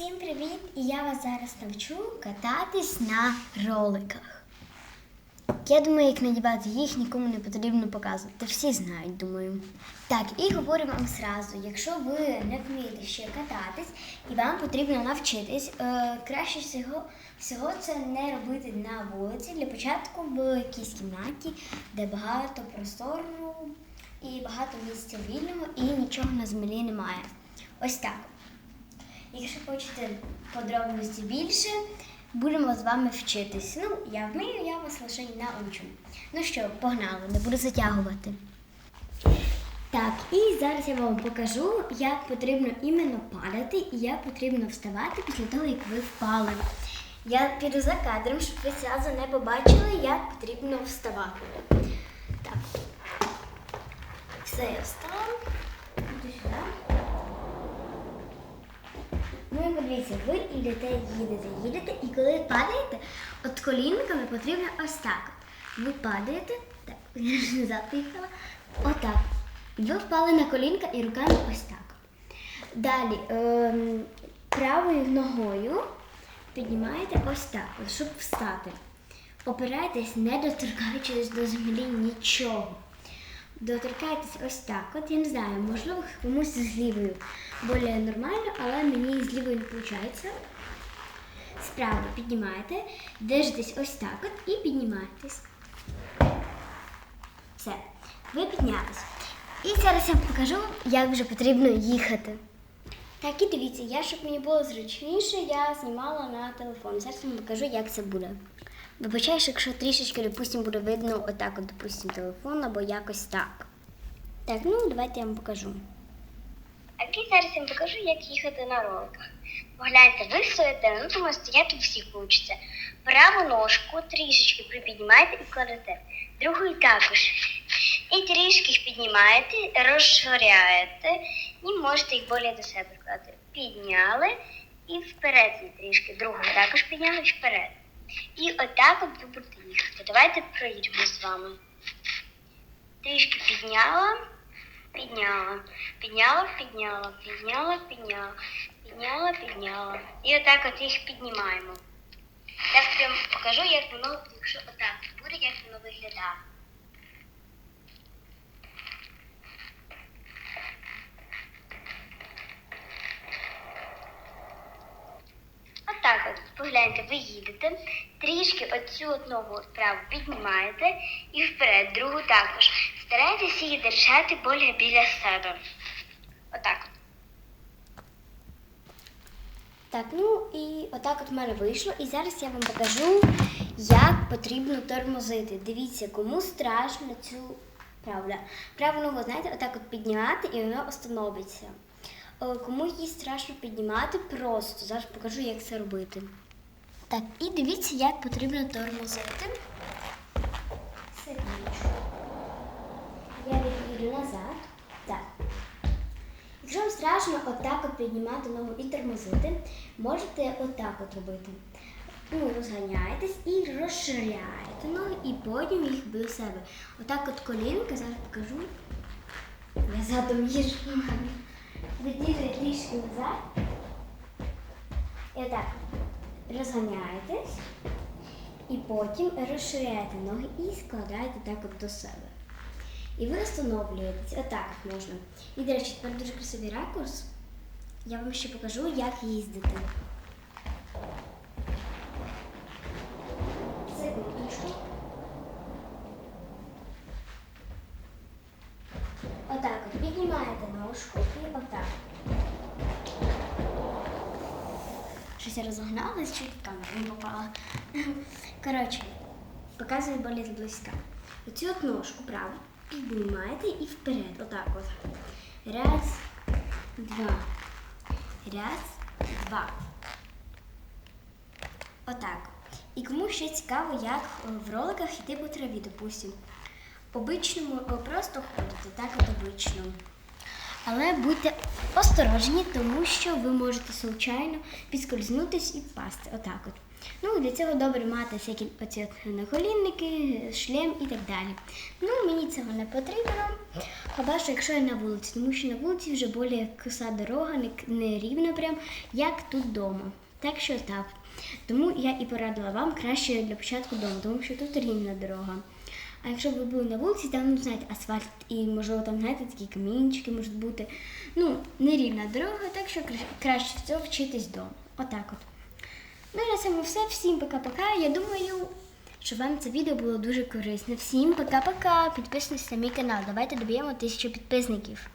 Всім привіт! І я вас зараз навчу кататись на роликах. Я думаю, як надівати їх нікому не потрібно показувати. Всі знають, думаю. Так, і говорю вам зразу, якщо ви не вмієте ще кататись і вам потрібно навчитись, е, краще всього, всього це не робити на вулиці. Для початку в якійсь кімнаті, де багато простору і багато місця вільного, і нічого на землі немає. Ось так. Якщо хочете подробності більше, будемо з вами вчитись. Ну, я вмію, я вас лише научу. Ну що, погнали, не буду затягувати. Так, і зараз я вам покажу, як потрібно іменно падати і як потрібно вставати після того, як ви впали. Я піду за кадром, щоб ви зразу не побачили, як потрібно вставати. Так. Все, я встала. Іду сюди. Ну і подивіться, ви йдете, їдете, їдете, і коли падаєте, от колінками потрібно ось так. Ви падаєте, так, я ж назад поїхала, отак. Ви впали на колінка і руками ось так. Далі ем, правою ногою піднімаєте ось так, щоб встати. Опирайтесь, не доторкаючись до землі нічого. Доторкайтесь ось так. От я не знаю, можливо, комусь з лівою більш нормально, але мені з лівою не виходить. Справа піднімаєте, держитесь ось так от і піднімаєтесь. Все, ви піднялись. І зараз я покажу, як вже потрібно їхати. Так, і дивіться, я, щоб мені було зручніше, я знімала на телефон. Зараз вам покажу, як це буде. Вибачаєш, якщо трішечки, допустимо, буде видно отак, от, допустимо, телефон або якось так. Так, ну давайте я вам покажу. Я зараз я вам покажу, як їхати на роликах. Погляньте, ви стоїте, ну тому стояти всіх вчиться. Праву ножку трішечки припіднімаєте і кладете. Другу також. І трішки їх піднімаєте, розширяєте і можете їх більше до себе кладати. Підняли і вперед трішки. Другу також підняли і вперед. І отак от ви будете їхати. Давайте проїдемо з вами. Трішки підняла, підняла, підняла, підняла, підняла, підняла, підняла, підняла. І отак от їх піднімаємо. Я прям покажу, як воно, якщо отак буде, як воно виглядає. Отак от, погляньте, ви їдете, трішки оцю от ногу вправо піднімаєте і вперед, другу також. Старайтеся її держати більше біля себе. Отак. Так, ну і отак от в мене вийшло. І зараз я вам покажу, як потрібно тормозити. Дивіться, кому страшно цю правда. Праву ногу, знаєте, отак от підняти і вона остановиться. Е, Кому її страшно піднімати, просто зараз покажу, як це робити. Так, і дивіться, як потрібно тормозити. Я від'їду назад. Так. Якщо вам страшно отак от піднімати ногу і тормозити, можете отак от робити. Ну, розганяєтесь і розширяєте ноги, і потім їх до себе. Отак от колінка, зараз покажу. Я задом їжу. Відійду трішки назад. І отак розганяєтесь. І потім розширяєте ноги і складаєте так от до себе. І ви встановлюєтесь. Отак от можна. І, до речі, тепер дуже красивий ракурс. Я вам ще покажу, як їздити. Секундочку. Отак от піднімаєте ножку і отак. Щось розогналась, чуть в камеру не попала. Коротше, показую более зблизька. Оцю от ножку праву піднімаєте і вперед. Отак от. Раз, два. Раз, два. Отак. І кому ще цікаво, як в роликах йти по траві, допустимо. Обичному просто ходите, так от обично. Але будьте осторожні, тому що ви можете случайно підскользнутись і впасти. Отак от. Ну, для цього добре мати всякі оці от наколінники, шлем і так далі. Ну, мені цього не потрібно. Хіба що якщо я на вулиці, тому що на вулиці вже більш коса дорога, не, не рівна прям, як тут вдома. Так що так. Тому я і порадила вам краще для початку вдома, тому що тут рівна дорога. А якщо б ви були на вулиці, там, ну, знаєте, асфальт і, можливо, там, знаєте, такі камінчики можуть бути. Ну, нерівна дорога, так що краще всього вчитись вдома. Отак от. Ну і на цьому все. Всім пока-пока. Я думаю, що вам це відео було дуже корисне. Всім пока-пока. Підписуйтесь на мій канал. Давайте доб'ємо тисячу підписників.